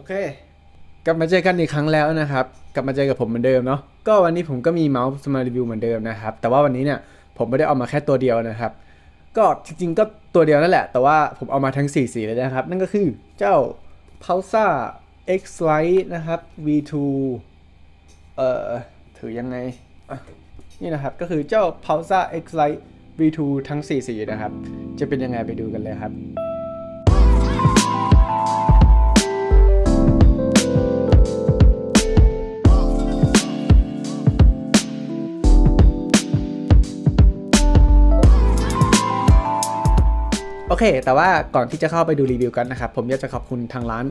โอเค กลับมาเจอกันอีกครั้งแล้วนะครับ กลับมาเจอกับผมเหมือนเดิมเนาะก็วันนี้ผมก็มีเมาส์มารีวิวเหมือนเดิมนะครับ แต่ว่าวันนี้เนี่ยผมไม่ได้เอามาแค่ตัวเดียวนะครับ ก็จริงๆก็ตัวเดียวนั่นแหละ แต่ว่าผมเอามาทั้ง 4 สีเลยนะครับ นั่นก็คือเจ้า p u l s a X Lite นะครับ V2 เอ่อถือยังไง นี่นะครับ ก็คือเจ้า p u l s a X Lite V2 ทั้ง 4 สีนะครับ จะเป็นยังไงไปดูกันเลยครับ เค แต่ว่าก่อนที่จะเข้าไปดูรีวิวกันนะครับ ผมอยากจะขอบคุณทางร้าน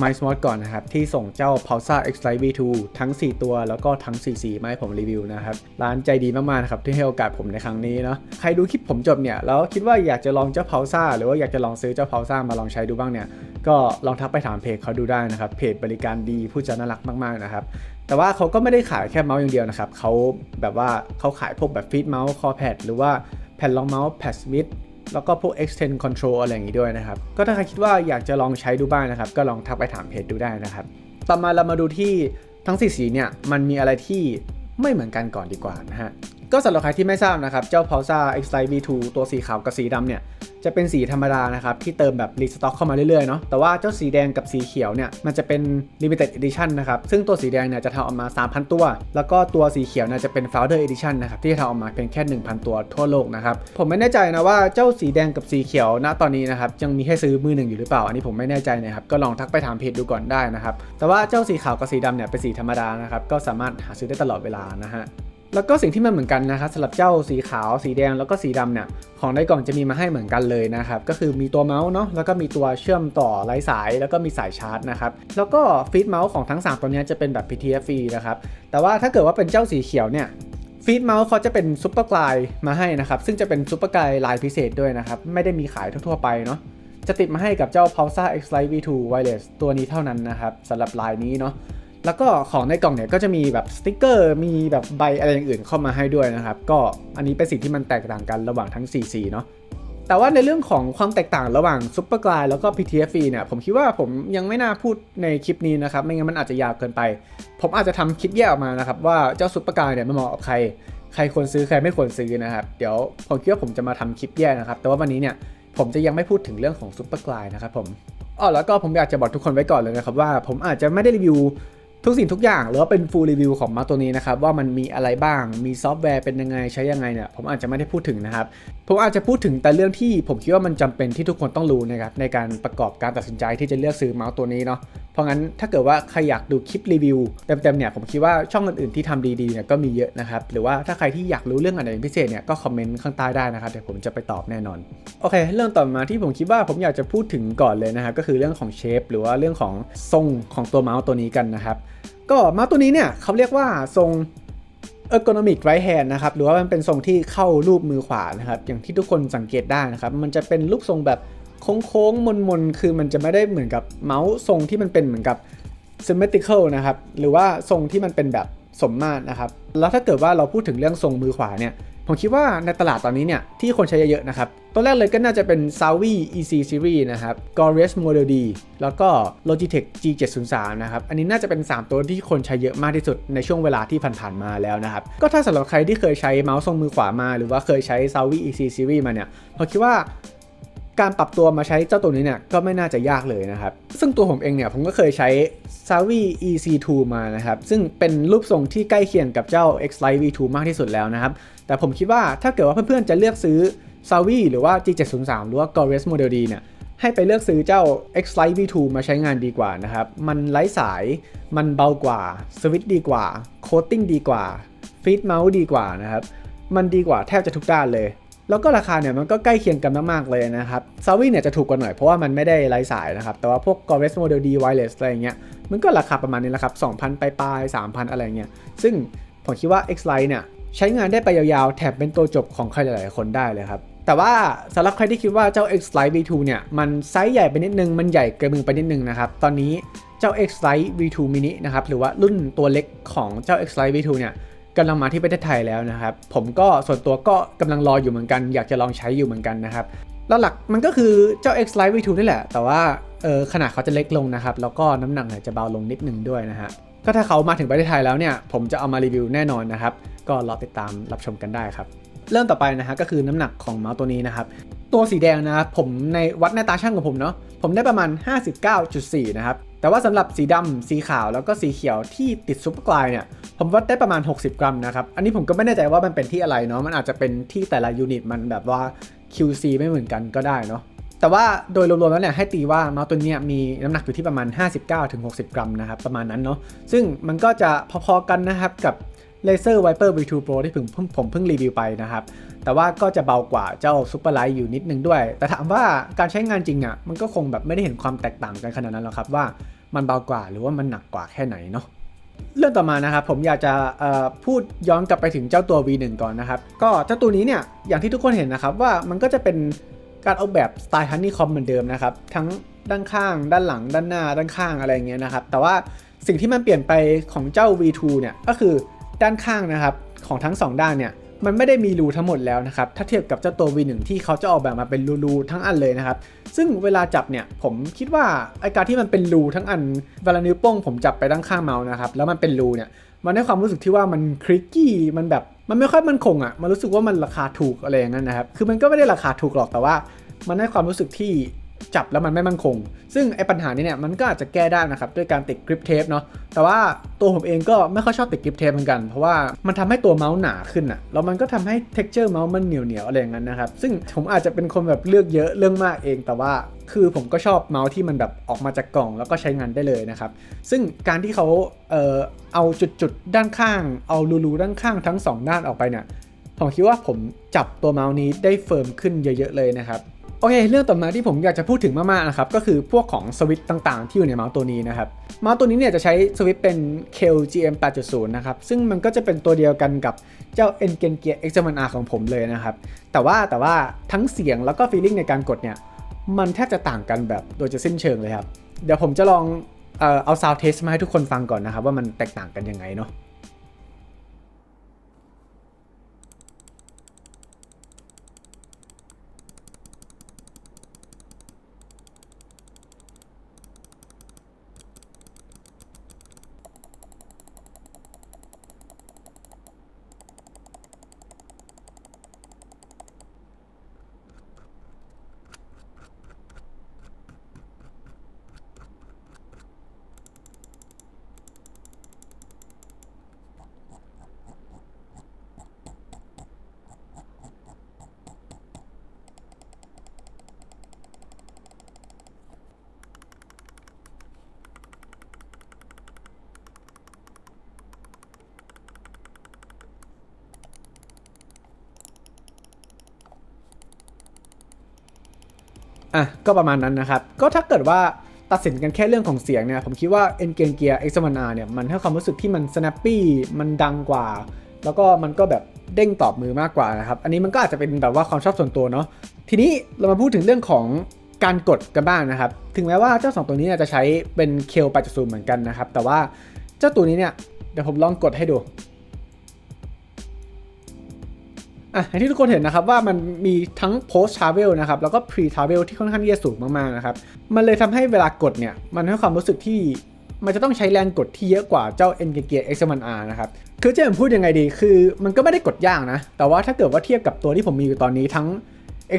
My Smart ก่อนนะครับ ที่ส่งเจ้า p u l s a X Lite V2 ทั้ง 4 ตัวแล้วก็ทั้ง4สีมาให้ผมรีวิวนะครับ ร้านใจดีมากๆนะครับที่ให้โอกาสผมในครั้งนี้เนาะใครดูคลิปผมจบเนี่ยแล้วคิดว่าอยากจะลองเจ้า p u l s a หรือว่าอยากจะลองซื้อเจ้า p u l s a มาลองใช้ดูบ้างเนี่ยก็ลองทักไปถามเพจเขาดูได้นะครับเพจบริการดีผู้จาน่ารักมากๆนะครับแต่ว่าเขาก็ไม่ได้ขายแค่เมาส์อย่างเดียวนะครับเขาแบบว่าเขาขายพวกแบบฟีดเมาส์คอแพดหรือว่าแผ่นรองเมาส์แพดสวิต แล้วก็พวก extend control อะไรอย่างนี้ด้วยนะครับ ก็ถ้าใครคิดว่าอยากจะลองใช้ดูบ้างนะครับ ก็ลองทักไปถามเพจดูได้นะครับ ต่อมาเรามาดูที่ทั้ง 4 สีเนี่ย มันมีอะไรที่ไม่เหมือนกันก่อนดีกว่านะฮะ ก็สำหรับใครที่ไม่ทราบนะครับ เจ้า p u l s a X Lite V2 ตัวสีขาวกับสีดำเนี่ย จะเป็นสีธรรมดานะครับ ที่เติมแบบรีสต็อกเข้ามาเรื่อยๆเนาะแต่ว่าเจ้าสีแดงกับสีเขียวเนี่ย มันจะเป็น limited edition นะครับ ซึ่งตัวสีแดงเนี่ยจะทำออกมา 3,000 ตัว แล้วก็ตัวสีเขียวเนี่ยจะเป็น founder edition นะครับ ที่จะทำออกมาเพียงแค่ 1,000 ตัวทั่วโลกนะครับ ผมไม่แน่ใจนะว่าเจ้าสีแดงกับสีเขียวณตอนนี้นะครับยังมีให้ซื้อมือหนึ่งอยู่หรือเปล่าอันนี้ผมไม่แน่ใจนะครับก็ลองทักไปถามเพจดูก่อนได้นะครับแต่ว่าเจ้าสีขาวกับสีดำเนี่ยเป็นสีธรรมดานะครับก็สามารถหาซื้อได้ตลอดเวลานะฮะ แล้วก็สิ่งที่มันเหมือนกันนะครับสำหรับเจ้าสีขาว สีแดงแล้วก็สีดำเนี่ยของในกล่องจะมีมาให้เหมือนกันเลยนะครับก็คือมีตัวเมาส์เนาะแล้วก็มีตัวเชื่อมต่อไร้สาย แล้วก็มีสายชาร์จนะครับแล้วก็ฟีดเมาส์ของทั้ง 3 ตัวนี้จะเป็นแบบ PTFE ฟรีนะครับแต่ว่าถ้าเกิดว่าเป็นเจ้าสีเขียวเนี่ยฟีดเมาส์เขาจะเป็นซุปเปอร์กลายมาให้นะครับซึ่งจะเป็นซุปเปอร์กลายลายพิเศษด้วยนะครับไม่ได้มีขายทั่วๆไปเนาะจะติดมาให้กับเจ้า p u l s a X Lite V2 Wireless ตัวนี้เท่านั้นนะครับสำหรับลายนี้เนาะ แล้วก็ของในกล่องเนี่ยก็จะมีแบบสติกเกอร์ มีแบบใบอะไรอย่างอื่นเข้ามาให้ด้วยนะครับ ก็อันนี้เป็นสิ่งที่มันแตกต่างกันระหว่างทั้ง 4 สีเนาะแต่ว่าในเรื่องของความแตกต่างระหว่างซุปเปอร์กลายแล้วก็ PTFE เนี่ยผมคิดว่าผมยังไม่น่าพูดในคลิปนี้นะครับ ไม่งั้นมันอาจจะยาวเกินไป ผมอาจจะทำคลิปแยกออกมานะครับ ว่าเจ้าซุปเปอร์กลายเนี่ยมันเหมาะกับใคร ใครควรซื้อใครไม่ควรซื้อนะครับเดี๋ยวผมคิดว่าผมจะมาทำคลิปแยกนะครับ แต่ว่าวันนี้เนี่ยผมจะยังไม่พูดถึงเรื่องของซุปเปอร์กลายนะครับผมอ๋อแล้วก็ผมอยากจะบอกทุกคนไว้ก่อนเลยนะครับว่าผมอาจจะไม่ได้รีวิว ทุกสิ่งทุกอย่างหรือว่าเป็น full review ของมาตัวนี้นะครับว่ามันมีอะไรบ้างมีซอฟต์แวร์เป็นยังไงใช้ยังไงเนี่ยผมอาจจะไม่ได้พูดถึงนะครับผมอาจจะพูดถึงแต่เรื่องที่ผมคิดว่ามันจำเป็นที่ทุกคนต้องรู้นะครับในการประกอบการตัดสินใจที่จะเลือกซื้อเมาส์ตัวนี้เนาะเพราะงั้นถ้าเกิดว่าใครอยากดูคลิปรีวิวเต็มๆเนี่ยผมคิดว่าช่องอื่นๆที่ทำดีๆเนี่ยก็มีเยอะนะครับหรือว่าถ้าใครที่อยากรู้เรื่องอะไรเป็นพิเศษเนี่ยก็คอมเมนต์ข้างใต้ได้นะครับเดี๋ยวผมจะไปตอบแน่นอนโอเค เรื่องต่อมาที่ผมคิดว่าผมอยากจะพูดถึงก่อนเลยนะครับก็คือเรื่องของเชฟหรือว่าเรื่องของทรงของตัวเมาส์ตัวนี้กันนะครับ ก็เมาส์ตัวนี้เนี่ยเขาเรียกว่าทรง ergonomic right hand นะครับ หรือว่ามันเป็นทรงที่เข้ารูปมือขวานะครับ อย่างที่ทุกคนสังเกตได้นะครับ มันจะเป็นรูปทรงแบบโค้งๆ มนๆ คือมันจะไม่ได้เหมือนกับเมาส์ทรงที่มันเป็นเหมือนกับ symmetrical นะครับ หรือว่าทรงที่มันเป็นแบบสมมาตรนะครับ แล้วถ้าเกิดว่าเราพูดถึงเรื่องทรงมือขวาเนี่ย ผมคิดว่าในตลาดตอนนี้เนี่ยที่คนใช้เยอะๆนะครับ ตัวแรกเลยก็น่าจะเป็น s a w i EC Series นะครับ g o r e s Model D แล้วก็ Logitech G703 นะครับ อันนี้น่าจะเป็น 3 ตัวที่คนใช้เยอะมากที่สุดในช่วงเวลาที่ผ่านๆมาแล้วนะครับ ก็ถ้าสำหรับใครที่เคยใช้เมาส์ทรงมือขวามา หรือว่าเคยใช้ s a w i EC Series มาเนี่ยผมคิดว่า การปรับตัวมาใช้เจ้าตัวนี้เนี่ยก็ไม่น่าจะยากเลยนะครับ ซึ่งตัวผมเองเนี่ยผมก็เคยใช้ s a v i EC2 มานะครับ ซึ่งเป็นรูปทรงที่ใกล้เคียงกับเจ้า X Lite V2 มากที่สุดแล้วนะครับ แต่ผมคิดว่าถ้าเกิดว่าเพื่อนๆจะเลือกซื้อ s a v i หรือว่า G703 หรือว่า g o r e s Model D เนี่ยให้ไปเลือกซื้อเจ้า X Lite V2 มาใช้งานดีกว่านะครับ มันไร้สาย มันเบากว่า สวิตช์ดีกว่า โคตติ้งดีกว่าฟีดเมาส์ดีกว่านะครับ มันดีกว่าแทบจะทุกด้านเลย แล้วก็ราคาเนี่ยมันก็ใกล้เคียงกันมากๆเลยนะครับซาวีเนี่ยจะถูกกว่าหน่อยเพราะว่ามันไม่ได้ไร้สายนะครับ แต่ว่าพวก g o r e s Model D Wireless อะไรเงี้ย มันก็ราคาประมาณนี้แหละครับ 2,000ปลายๆ3,000 อะไรเงี้ย ซึ่งผมคิดว่า X Lite เนี่ยใช้งานได้ไปยาวๆ แถมเป็นตัวจบของใครหลายๆคนได้เลยครับ แต่ว่าสำหรับใครที่คิดว่าเจ้า X Lite V2 เนี่ยมันไซส์ใหญ่ไปนิดนึง มันใหญ่เกินมือไปนิดนึงนะครับ ตอนนี้เจ้า X Lite V2 mini นะครับ หรือว่ารุ่นตัวเล็กของเจ้า X Lite V2 เนี่ย กำลังมาที่ประเทศไทยแล้วนะครับ ผมก็ส่วนตัวก็กำลังรออยู่เหมือนกัน อยากจะลองใช้อยู่เหมือนกันนะครับหลักๆมันก็คือเจ้า X Lite V2 นี่แหละ แต่ว่าเออขนาดเขาจะเล็กลงนะครับ แล้วก็น้ำหนักจะเบาลงนิดนึงด้วยนะฮะก็ถ้าเขามาถึงประเทศไทยแล้วเนี่ยผมจะเอามารีวิวแน่นอนนะครับ ก็รอติดตามรับชมกันได้ครับ เริ่มต่อไปนะฮะก็คือน้ำหนักของเมาส์ตัวนี้นะครับ ตัวสีแดงนะครับผมในวัดหน้าตาช่างของผมเนาะผมได้ประมาณ 59.4 นะครับ แต่ว่าสำหรับสีดำสีขาวแล้วก็สีเขียวที่ติดซุปเปอร์กลายเนี่ยผมวัดได้ประมาณ 60 กรัมนะครับ อันนี้ผมก็ไม่แน่ใจว่ามันเป็นที่อะไรเนาะมันอาจจะเป็นที่แต่ละยูนิตมันแบบว่า QC ไม่เหมือนกันก็ได้เนาะแต่ว่าโดยรวมๆแล้วเนี่ยให้ตีว่าเมาส์ตัวเนี้ยมีน้ำหนักอยู่ที่ประมาณ 59-60 กรัมนะครับประมาณนั้นเนาะซึ่งมันก็จะพอๆกันนะครับกับ Laser Viper V2 Pro ที่ผมเพิ่ผมเพิ่งรีวิวไปนะครับ แต่ว่าก็จะเบากว่าเจ้า Super Light อยู่นิดนึงด้วย แต่ถามว่าการใช้งานจริงอะ่ะมันก็คงแบบไม่ได้เห็นความแตกต่างกันขนาดนั้นหรอกครับว่ามันเบากว่าหรือว่ามันหนักกว่าแค่ไหนเนาะเรื่องต่อมานะครับผมอยากจะพูดย้อนกลับไปถึงเจ้าตัว V1 ก่อนนะครับ ก็เจ้าตัวนี้เนี่ยอย่างที่ทุกคนเห็นนะครับว่ามันก็จะเป็นการออกแบบสไตล์ฮันนี่คอมเหมือนเดิมนะครับ ทั้งด้านข้าง ด้านหลัง ด้านหน้า ด้านข้างอะไรเงี้ยนะครับ แต่ว่าสิ่งที่มันเปลี่ยนไปของเจ้า V2 เนี่ยก็คือ ด้านข้างนะครับของทั้ง 2 ด้านเนี่ยมันไม่ได้มีรูทั้งหมดแล้วนะครับ ถ้าเทียบกับเจ้าตัว V1 ที่เขาจะออกแบบมาเป็นรูๆทั้งอันเลยนะครับ ซึ่งเวลาจับเนี่ยผมคิดว่าไอการที่มันเป็นรูทั้งอันเวลานิ้วโป้งผมจับไปด้านข้างเมาส์นะครับ แล้วมันเป็นรูเนี่ย มันให้ความรู้สึกที่ว่ามันคลิกกี้ มันแบบ มันไม่ค่อยมันคงอะ่ะ มันรู้สึกว่ามันราคาถูกอะไรอย่างนั้นนะครับ คือมันก็ไม่ได้ราคาถูกหรอก แต่ว่า มันให้ความรู้สึกที่ จับแล้วมันไม่มั่นคง ซึ่งไอ้ปัญหานี้เนี่ยมันก็อาจจะแก้ได้นะครับด้วยการติดกริปเทปเนาะ แต่ว่าตัวผมเองก็ไม่ค่อยชอบติดกริปเทปเหมือนกัน เพราะว่ามันทำให้ตัวเมาส์หนาขึ้นอะแล้วมันก็ทำให้เท็กเจอร์เมาส์มันเหนียวเหนียวอะไรอย่างนั้นนะครับ ซึ่งผมอาจจะเป็นคนแบบเลือกเยอะเรื่องมากเอง แต่ว่าคือผมก็ชอบเมาส์ที่มันแบบออกมาจากกล่องแล้วก็ใช้งานได้เลยนะครับ ซึ่งการที่เขาเอ่อเอาจุดๆด้านข้าง เอารูๆด้านข้างทั้งสองด้านออกไปเนี่ยผมคิดว่าผมจับตัวเมาส์นี้ได้เฟิร์มขึ้นเยอะ ๆ เลยนะครับ โอเค เรื่องต่อมาที่ผมอยากจะพูดถึงมากๆนะครับก็คือพวกของสวิตต่างๆ ที่อยู่ในเมาส์ตัวนี้นะครับเมาส์ตัวนี้เนี่ยจะใช้สวิตเป็น KL GM 8.0 นะครับซึ่งมันก็จะเป็นตัวเดียวกันกับเจ้า n g e n Gear X7R ของผมเลยนะครับแต่ว่าแต่ว่าทั้งเสียงแล้วก็ฟีลลิ่งในการกดเนี่ยมันแทบจะต่างกันแบบโดยจะสิ้นเชิงเลยครับ เดี๋ยวผมจะลองเอ่อเอา sound test มาให้ทุกคนฟังก่อนนะครับว่ามันแตกต่างกันยังไงเนาะ อะก็ประมาณนั้นนะครับ ก็ถ้าเกิดว่าตัดสินกันแค่เรื่องของเสียงเนี่ย ผมคิดว่า n g e n Gear X1R เนี่ย มันให้ความรู้สึกที่มัน snappy มันดังกว่า แล้วก็มันก็แบบเด้งตอบมือมากกว่านะครับ อันนี้มันก็อาจจะเป็นแบบว่าความชอบส่วนตัวเนาะ ทีนี้เรามาพูดถึงเรื่องของการกดกันบ้างนะครับ ถึงแม้ว่าเจ้าสองตัวนี้จะใช้เป็นเคล8.0เหมือนกันนะครับ แต่ว่าเจ้าตัวนี้เนี่ย เดี๋ยวผมลองกดให้ดู อะอย่างที่ทุกคนเห็นนะครับว่ามันมีทั้ง post travel นะครับแล้วก็ pre travel ที่ค่อนข้างที่จะสูงมากๆนะครับมันเลยทำให้เวลากดเนี่ยมันให้ความรู้สึกที่มันจะต้องใช้แรงกดที่เยอะกว่าเจ้า n g e a r X1R นะครับ คือจะผมพูดยังไงดี คือมันก็ไม่ได้กดยากนะ แต่ว่าถ้าเกิดว่าเทียบกับตัวที่ผมมีอยู่ตอนนี้ทั้ง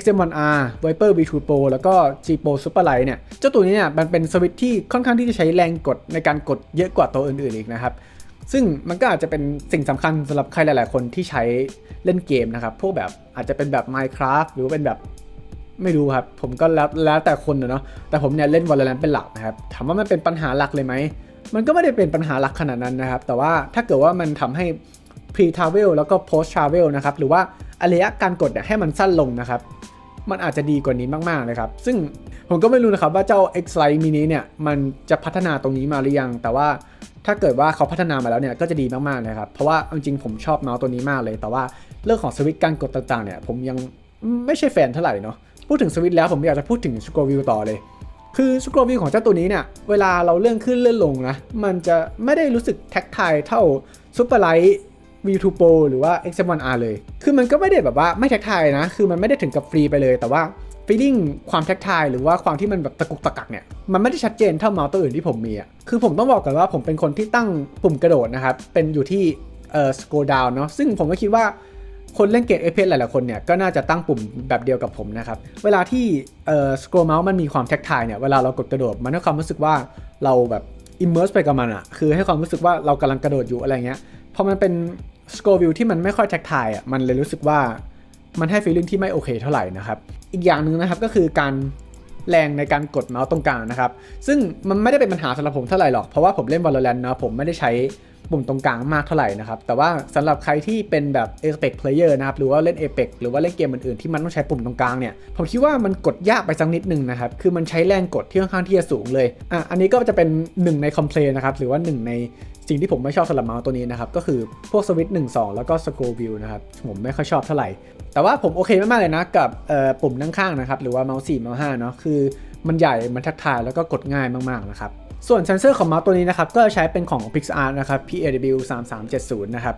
X1R Viper V2 Pro แล้วก็ G Pro Superlight เนี่ย เจ้าตัวนี้เนี่ยมันเป็นสวิตช์ที่ค่อนข้างที่จะใช้แรงกดในการกดเยอะกว่าตัวอื่นๆอีกนะครับ ซึ่งมันก็อาจจะเป็นสิ่งสำคัญสำหรับใครหลาย ๆ คนที่ใช้เล่นเกมนะครับ พวกแบบอาจจะเป็นแบบ Minecraft หรือว่าเป็นแบบไม่รู้ครับ ผมก็แล้วแล้วแต่คนนะเนาะแต่ผมเนี่ยเล่น Valorant เป็นหลักนะครับถามว่ามันเป็นปัญหาหลักเลยไหม มันก็ไม่ได้เป็นปัญหาหลักขนาดนั้นนะครับ แต่ว่าถ้าเกิดว่ามันทำให้ pre travel แล้วก็ post travel นะครับหรือว่าระยะการกดเนี่ยให้มันสั้นลงนะครับ มันอาจจะดีกว่านี้มาก ๆ เลยครับ ซึ่งผมก็ไม่รู้นะครับว่าเจ้า X Lite mini เนี่ยมันจะพัฒนาตรงนี้มาหรือยัง แต่ว่า ถ้าเกิดว่าเขาพัฒนามาแล้วเนี่ยก็จะดีมากๆเลยครับ เพราะว่าจริงๆผมชอบเมาส์ตัวนี้มากเลย แต่ว่าเรื่องของสวิตช์การกดต่างๆเนี่ยผมยังไม่ใช่แฟนเท่าไหร่เนาะ พูดถึงสวิตช์แล้วผมอยากจะพูดถึง scroll view ต่อเลย คือ scroll view ของเจ้าตัวนี้เนี่ยเวลาเราเลื่อนขึ้นเลื่อนลงนะมันจะไม่ได้รู้สึกแท็กทายเท่า Super Light V2 Pro หรือว่า X1R เลย คือมันก็ไม่ได้แบบว่าไม่แท็กทายนะ คือมันไม่ได้ถึงกับฟรีไปเลย แต่ว่า feeling ความแท็กทายหรือว่าความที่มันแบบตะกุกตะกักเนี่ยมันไม่ได้ชัดเจนเท่าเมาส์ตัวอื่นที่ผมมีอะคือผมต้องบอกก่อนว่าผมเป็นคนที่ตั้งปุ่มกระโดดนะครับเป็นอยู่ที่เอ่อ scroll down เนาะซึ่งผมก็คิดว่าคนเล่นเกม FPS หลายๆคนเนี่ยก็น่าจะตั้งปุ่มแบบเดียวกับผมนะครับ เวลาที่เอ่อ scroll mouse มันมีความแท็กทายเนี่ยเวลาเรากดกระโดดมันให้ความรู้สึกว่าเราแบบ immerse ไปกับมันอะคือให้ความรู้สึกว่าเรากำลังกระโดดอยู่อะไรเงี้ยพอมันเป็น scroll view ที่มันไม่ค่อยแท็กทายอะมันเลยรู้สึกว่า มันให้ feeling ที่ไม่โอเคเท่าไหร่นะครับ อีกอย่างหนึ่งนะครับก็คือการแรงในการกดเมาส์ตรงกลางนะครับ ซึ่งมันไม่ได้เป็นปัญหาสำหรับผมเท่าไหร่หรอก เพราะว่าผมเล่น Valorant นะผมไม่ได้ใช้ ปุ่มตรงกลางมากเท่าไหร่นะครับ แต่ว่าสำหรับใครที่เป็นแบบ Apex Player นะครับ หรือว่าเล่น Apex หรือว่าเล่นเกมอื่นๆที่มันต้องใช้ปุ่มตรงกลางเนี่ย ผมคิดว่ามันกดยากไปสักนิดหนึงนะครับ คือมันใช้แรงกดที่ค่อนข้างที่จะสูงเลย อะ อันนี้ก็จะเป็นหนึ่งในคอมเพลนนะครับ หรือว่าหนึ่งในสิ่งที่ผมไม่ชอบสำหรับเมาส์ตัวนี้นะครับ ก็คือพวกสวิตช์หนึ่งสองแล้วก็สโควิวนะครับ ผมไม่ค่อยชอบเท่าไหร่ แต่ว่าผมโอเคมากๆเลยนะกับเอ่อปุ่มด้านข้างนะครับ หรือว่าเมาส์4เมาส์5เนาะ คือมันใหญ่ มันทักทายแล้วก็กดง่ายมากๆนะครับ ส่วนเซนเซอร์ของเมาส์ตัวนี้นะครับ ก็ใช้เป็นของ PixArt นะครับ PAW 3370นะครับ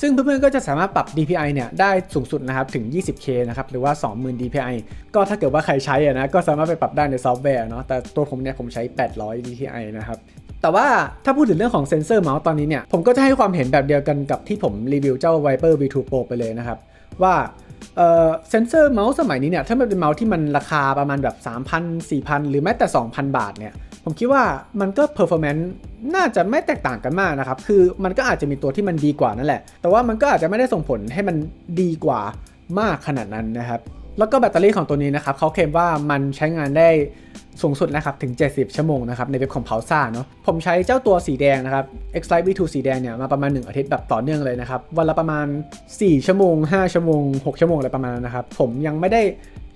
ซึ่งเพื่อนๆก็จะสามารถปรับ DPI เนี่ยได้สูงสุดนะครับถึง 20K นะครับ หรือว่า 20,000 DPI ก็ถ้าเกิดว่าใครใช้อะนะ ก็สามารถไปปรับได้ในซอฟต์แวร์เนาะ แต่ตัวผมเนี่ยผมใช้ 800 DPI นะครับ แต่ว่าถ้าพูดถึงเรื่องของเซนเซอร์เมาส์ตอนนี้เนี่ย ผมก็จะให้ความเห็นแบบเดียวกันกับที่ผมรีวิวเจ้า Viper V2 Pro ไปเลยนะครับ ว่าเอ่อเซนเซอร์เมาส์สมัยนี้เนี่ย ถ้ามันเป็นเมาส์ที่มันราคาประมาณแบบ 3,000 4,000 หรือแม้แต่ 2,000 บาทเนี่ย ผมคิดว่ามันก็ performance น่าจะไม่แตกต่างกันมากนะครับ คือมันก็อาจจะมีตัวที่มันดีกว่านั่นแหละ แต่ว่ามันก็อาจจะไม่ได้ส่งผลให้มันดีกว่ามากขนาดนั้นนะครับ แล้วก็แบตเตอรี่ของตัวนี้นะครับเขาเคลมว่ามันใช้งานได้สูงสุดนะครับถึง 70 ชั่วโมงนะครับในเว็บของ p a u s a เนาะผมใช้เจ้าตัวสีแดงนะครับ X Lite V2 สีแดงเนี่ยมาประมาณ 1 อาทิตย์แบบต่อเนื่องเลยนะครับ วันละประมาณ 4 ชั่วโมง 5 ชั่วโมง 6 ชั่วโมงอะไรประมาณนั้นนะครับ ผมยังไม่ได้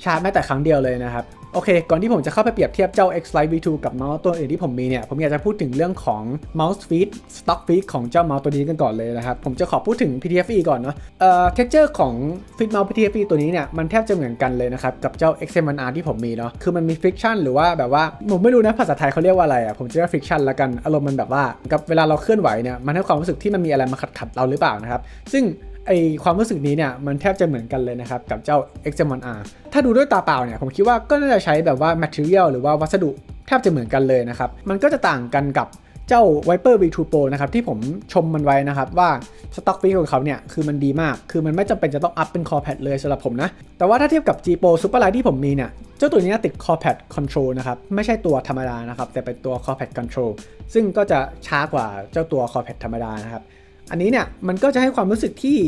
ชาร์จแม้แต่ครั้งเดียวเลยนะครับ โอเค ก่อนที่ผมจะเข้าไปเปรียบเทียบเจ้า X Lite V2 กับเมาส์ตัวอื่นที่ผมมีเนี่ย ผมอยากจะพูดถึงเรื่องของ mouse feed stock feed ของเจ้าเมาส์ตัวนี้กันก่อนเลยนะครับ ผมจะขอพูดถึง PTFE ก่อนเนาะ เอ่อ texture ของ feed mouse PTFE ตัวนี้เนี่ย มันแทบจะเหมือนกันเลยนะครับ กับเจ้า XM1R ที่ผมมีเนาะ คือมันมี friction หรือว่าแบบว่า ผมไม่รู้นะภาษาไทยเขาเรียกว่าอะไรอะ ผมจะเรียก friction ละกัน อารมณ์มันแบบว่า กับเวลาเราเคลื่อนไหวเนี่ย มันให้ความรู้สึกที่มันมีอะไรมาขัดขัดเราหรือเปล่านะครับ ซึ่ง ไอความรู้สึกนี้เนี่ยมันแทบจะเหมือนกันเลยนะครับกับเจ้า XM1R ถ้าดูด้วยตาเปล่าเนี่ยผมคิดว่าก็น่าจะใช้แบบว่า material หรือว่าวัสดุแทบจะเหมือนกันเลยนะครับ มันก็จะต่างกันกับเจ้า Viper V2 Pro นะครับที่ผมชมมันไว้นะครับว่าสต็อกฟีของเขาเนี่ยคือมันดีมาก คือมันไม่จำเป็นจะต้องอัพเป็น Core Pad เลยสำหรับผมนะ แต่ว่าถ้าเทียบกับ G Pro Superlight ที่ผมมีเนี่ยเจ้าตัวนี้ติด Core Pad Control นะครับ ไม่ใช่ตัวธรรมดานะครับ แต่เป็นตัว Core Pad Control ซึ่งก็จะช้ากว่าเจ้าตัว Core Pad ธรรมดานะครับ อันนี้เนี่ยมันก็จะให้ความรู้สึกที่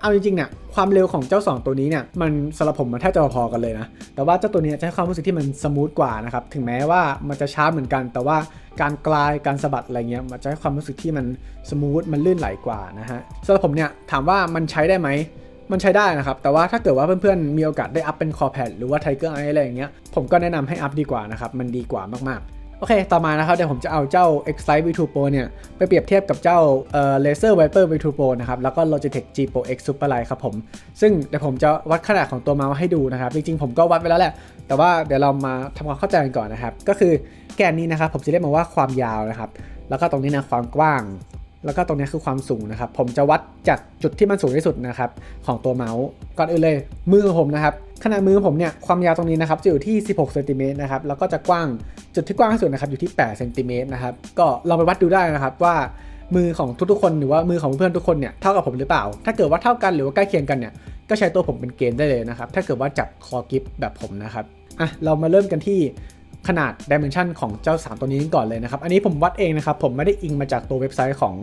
เอาจริงๆเนี่ยความเร็วของเจ้า 2 ตัวนี้เนี่ยมันสำหรับผมมันแทบจะพอๆกันเลยนะแต่ว่าเจ้าตัวนี้จะให้ความรู้สึกที่มันสมูทกว่านะครับถึงแม้ว่ามันจะช้าเหมือนกัน แต่ว่าการกลายการสะบัดอะไรเงี้ยมันจะให้ความรู้สึกที่มันสมูทมันลื่นไหลกว่านะฮะสำหรับผมเนี่ยถามว่ามันใช้ได้ไหมมันใช้ได้นะครับ แต่ว่าถ้าเกิดว่าเพื่อนๆ มีโอกาสได้อัพเป็น Core Pad หรือว่า Tiger Eye อะไรอย่างเงี้ย ผมก็แนะนำให้อัพดีกว่านะครับ มันดีกว่ามากๆ อเค ต่อมานะครับ เดี๋ยวผมจะเอาเจ้า X Lite V2 Pro เนี่ย ไปเปรียบเทียบกับเจ้าเอ่อ Laser Viper V2 Pro นะครับ แล้วก็ Logitech G Pro X Superlight ครับผม ซึ่งเดี๋ยวผมจะวัดขนาดของตัวเมาส์ให้ดูนะครับ จริงๆ ผมก็วัดไว้แล้วแหละ แต่ว่าเดี๋ยวเรามาทำความเข้าใจกันก่อนนะครับ ก็คือแกนนี้นะครับ ผมจะเรียกมันว่าความยาวนะครับ แล้วก็ตรงนี้นะความกว้าง แล้วก็ตรงนี้คือความสูงนะครับ ผมจะวัดจากจุดที่มันสูงที่สุดนะครับของตัวเมาส์ก่อนอื่นเลย มือของผมนะครับขนาดมือผมเนี่ยความยาวตรงนี้นะครับจะอยู่ที่ 16เซนติเมตรนะครับแล้วก็จะกว้างจุดที่กว้างที่สุดนะครับอยู่ที่8เซนติเมตรนะครับก็ลองไปวัดดูได้นะครับว่ามือของทุกๆคนหรือว่ามือของเพื่อนทุกคนเนี่ยเท่ากับผมหรือเปล่า ถ้าเกิดว่าเท่ากันหรือว่าใกล้เคียงกันเนี่ยก็ใช้ตัวผมเป็นเกณฑ์ได้เลยนะครับถ้าเกิดว่าจับคอกิฟแบบผมนะครับอะเรามาเริ่มกันที่ ขนาดดิเมนชันของเจ้า 3 ตัวนี้ก่อนเลยนะครับ อันนี้ผมวัดเองนะครับ ผมไม่ได้อิงมาจากตัวเว็บไซต์ของ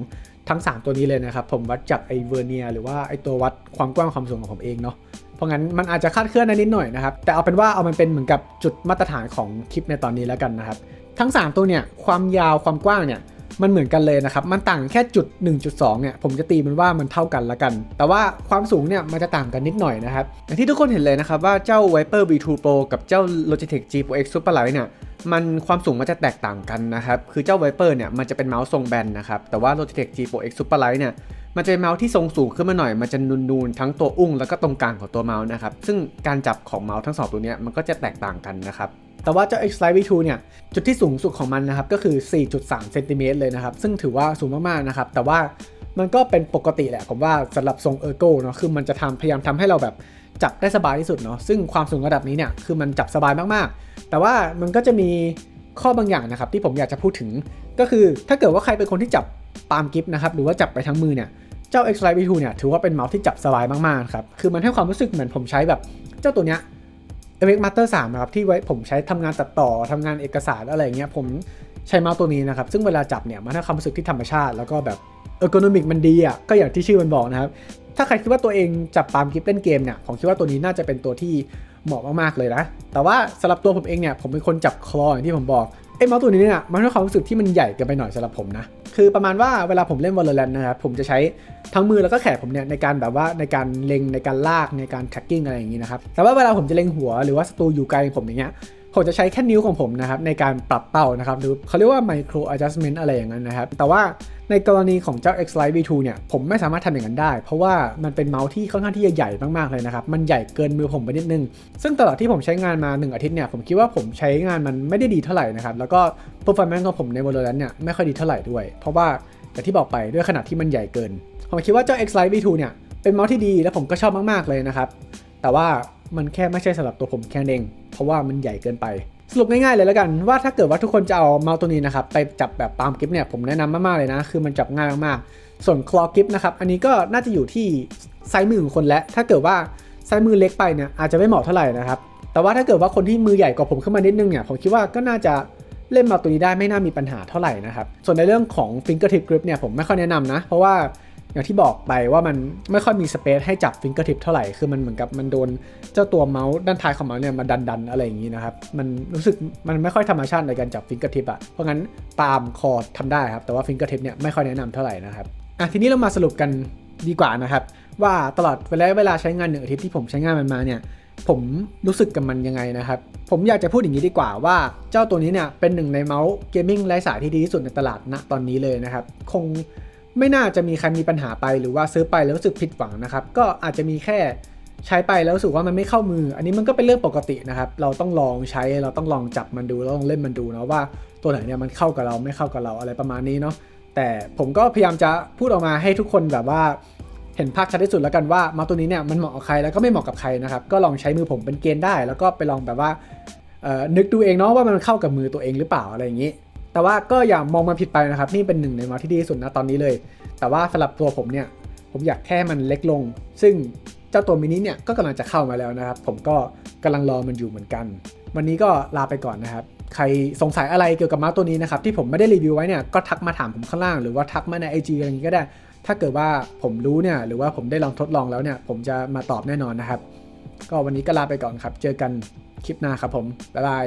ทั้ง 3 ตัวนี้เลยนะครับ ผมวัดจากไอเวอร์เนียหรือว่าไอตัววัดความกว้างความสูงของผมเองเนาะเพราะงั้นมันอาจจะคาดเคลื่อนนิดหน่อยนะครับ แต่เอาเป็นว่าเอามันเป็นเหมือนกับจุดมาตรฐานของคลิปในตอนนี้แล้วกันนะครับ ทั้ง 3 ตัวเนี่ยความยาวความกว้างเนี่ย มันเหมือนกันเลยนะครับ มันต่างแค่จุด 1.2 เนี่ย ผมจะตีมันว่ามันเท่ากันละกัน แต่ว่าความสูงเนี่ยมันจะต่างกันนิดหน่อยนะครับ อย่างที่ทุกคนเห็นเลยนะครับว่าเจ้า Viper V2 Pro กับเจ้า Logitech G Pro X Superlight เนี่ยมันความสูงมันจะแตกต่างกันนะครับ คือเจ้า Viper เนี่ยมันจะเป็นเมาส์ทรงแบนนะครับ แต่ว่า Logitech G Pro X Superlight เนี่ย มันจะเมาส์ที่ทรงสูงขึ้นมาหน่อย มันจะนูนๆทั้งตัวอุ้งแล้วก็ตรงกลางของตัวเมาส์นะครับ ซึ่งการจับของเมาส์ทั้งสองตัวนี้มันก็จะแตกต่างกันนะครับ แต่ว่าเจ้า X Lite V2 เนี่ย จุดที่สูงสุดของมันนะครับ ก็คือ 4.3 เซนติเมตรเลยนะครับ ซึ่งถือว่าสูงมากๆนะครับ แต่ว่ามันก็เป็นปกติแหละผมว่าสำหรับทรงเออร์โกเนาะ คือมันจะทำพยายามทำให้เราแบบจับได้สบายที่สุดเนาะ ซึ่งความสูงระดับนี้เนี่ย คือมันจับสบายมากๆ แต่ว่ามันก็จะมีข้อบางอย่างนะครับที่ผมอยากจะพูดถึง ก็คือถ้าเกิดว่าใครเป็นคนที่จับ ปาล์มกิฟนะครับหรือว่าจับไปทั้งมือเนี่ยเจ้า X Lite V2 เนี่ยถือว่าเป็นเมาส์ที่จับสบายมากๆครับคือมันให้ความรู้สึกเหมือนผมใช้แบบเจ้าตัวเนี้ย a v e x Master 3นะครับที่ไว้ผมใช้ทำงานตัดต่อทำงานเอกสารอะไรเงี้ยผมใช้เมาส์ตัวนี้นะครับซึ่งเวลาจับเนี่ยมันให้ความรู้สึกที่ธรรมชาติแล้วก็แบบเออร์โกนมิกมันดีอะก็อย่างที่ชื่อมันบอกนะครับถ้าใครคิดว่าตัวเองจับปาล์มกิฟเล่นเกมเนี่ยผมคิดว่าตัวนี้น่าจะเป็นตัวที่ เหมาะมากๆเลยนะ แต่ว่าสำหรับตัวผมเองเนี่ยผมเป็นคนจับคลออย่างที่ผมบอกไอ้เมาส์ตัวนี้เนี่ยมันให้ความรู้สึกที่มันใหญ่เกินไปหน่อยสำหรับผมนะคือประมาณว่าเวลาผมเล่น Valorant นะครับผมจะใช้ทั้งมือแล้วก็แขนผมเนี่ยในการแบบว่าในการเล็งในการลากในการ tracking อะไรอย่างนี้นะครับแต่ว่าเวลาผมจะเล็งหัวหรือว่าศัตรูอยู่ไกลผมอย่างเงี้ยผมจะใช้แค่นิ้วของผมนะครับในการปรับเป้านะครับหรือเขาเรียกว่า micro adjustment อะไรอย่างนั้นนะครับแต่ว่า ในกรณีของเจ้า X Lite V2 เนี่ยผมไม่สามารถทำอย่างนั้นได้ เพราะว่ามันเป็นเมาส์ที่ค่อนข้างที่จะใหญ่มากๆเลยนะครับ มันใหญ่เกินมือผมไปนิดนึง ซึ่งตลอดที่ผมใช้งานมา 1 อาทิตย์เนี่ยผมคิดว่าผมใช้งานมันไม่ได้ดีเท่าไหร่นะครับ แล้วก็ performance ของผมใน Valorant เนี่ยไม่ค่อยดีเท่าไหร่ด้วย เพราะว่าอย่ที่บอกไปด้วยขนาดที่มันใหญ่เกิน ผมคิดว่าเจ้า X Lite V2 เนี่ยเป็นเมาส์ที่ดีและผมก็ชอบมากๆเลยนะครับแต่ว่ามันแค่ไม่ใช่สำหรับตัวผมแค่เองเพราะว่ามันใหญ่เกินไป สรุปง่ายๆเลยแล้วกันว่าถ้าเกิดว่าทุกคนจะเอาเมาส์ตัวนี้นะครับไปจับแบบปาล์มกิฟเนี่ยผมแนะนำมากๆเลยนะ คือมันจับง่ายมากๆ ส่วนคลอกิฟนะครับอันนี้ก็น่าจะอยู่ที่ไซส์มือของคนและ ถ้าเกิดว่าไซส์มือเล็กไปเนี่ยอาจจะไม่เหมาะเท่าไหร่นะครับแต่ว่าถ้าเกิดว่าคนที่มือใหญ่กว่าผมขึ้นมานิดนึงเนี่ยผมคิดว่าก็น่าจะเล่นเมาส์ตัวนี้ได้ไม่น่ามีปัญหาเท่าไหร่นะครับส่วนในเรื่องของ fingertip grip เนี่ยผมไม่ค่อยแนะนำนะ เพราะว่า อย่างที่บอกไปว่ามันไม่ค่อยมีสเปซให้จับ fingertip เท่าไหร่ คือมันเหมือนกับมันโดนเจ้าตัวเมาส์ด้านท้ายของเมาส์เนี่ยมาดันๆอะไรอย่างนี้นะครับ มันรู้สึกมันไม่ค่อยธรรมชาติในการจับ fingertip อะเพราะงั้นปาล์มคอร์ดทำได้ครับ แต่ว่า fingertip เนี่ยไม่ค่อยแนะนำเท่าไหร่นะครับ อะทีนี้เรามาสรุปกันดีกว่านะครับ ว่าตลอดเวลาเวลาใช้งานหนึ่งอาทิตย์ที่ผมใช้งานมันมาเนี่ยผมรู้สึกกับมันยังไงนะครับ ผมอยากจะพูดอย่างนี้ดีกว่าว่าเจ้าตัวนี้เนี่ยเป็นหนึ่งในเมาส์เกมมิ่งไร้สายที่ดีที่สุดในตลาดณตอนนี้เลยนะครับ คง ไม่น่าจะมีใครมีปัญหาไปหรือว่าซื้อไปแล้วรู้สึกผิดหวังนะครับ ก็อาจจะมีแค่ใช้ไปแล้วรู้สึกว่ามันไม่เข้ามือ อันนี้มันก็เป็นเรื่องปกตินะครับ เราต้องลองใช้เราต้องลองจับมันดูเราต้องเล่นมันดูนะว่าตัวไหนเนี่ยมันเข้ากับเราไม่เข้ากับเราอะไรประมาณนี้เนาะแต่ผมก็พยายามจะพูดออกมาให้ทุกคนแบบว่าเห็นภาพชัดที่สุดแล้วกันว่ามาตัวนี้เนี่ยมันเหมาะกับใครแล้วก็ไม่เหมาะกับใครนะครับก็ลองใช้มือผมเป็นเกณฑ์ได้ แล้วก็ไปลองแบบว่านึกดูเองเนาะว่ามันเข้ากับมือตัวเองหรือเปล่าอะไรอย่างนี้ แต่ว่าก็อย่ามองมันผิดไปนะครับ นี่เป็นหนึ่งในมาที่ดีที่สุดนะตอนนี้เลย แต่ว่าสำหรับตัวผมเนี่ย ผมอยากแค่มันเล็กลง ซึ่งเจ้าตัวมินิเนี่ยก็กำลังจะเข้ามาแล้วนะครับ ผมก็กำลังรอมันอยู่เหมือนกัน วันนี้ก็ลาไปก่อนนะครับ ใครสงสัยอะไรเกี่ยวกับมาตัวนี้นะครับ ที่ผมไม่ได้รีวิวไว้เนี่ยก็ทักมาถามผมข้างล่างหรือว่าทักมาใน IG อะไรอย่างนี้ก็ได้ ถ้าเกิดว่าผมรู้เนี่ยหรือว่าผมได้ลองทดลองแล้วเนี่ย ผมจะมาตอบแน่นอนนะครับ ก็วันนี้ก็ลาไปก่อนครับ เจอกันคลิปหน้าครับผมบ๊ายบาย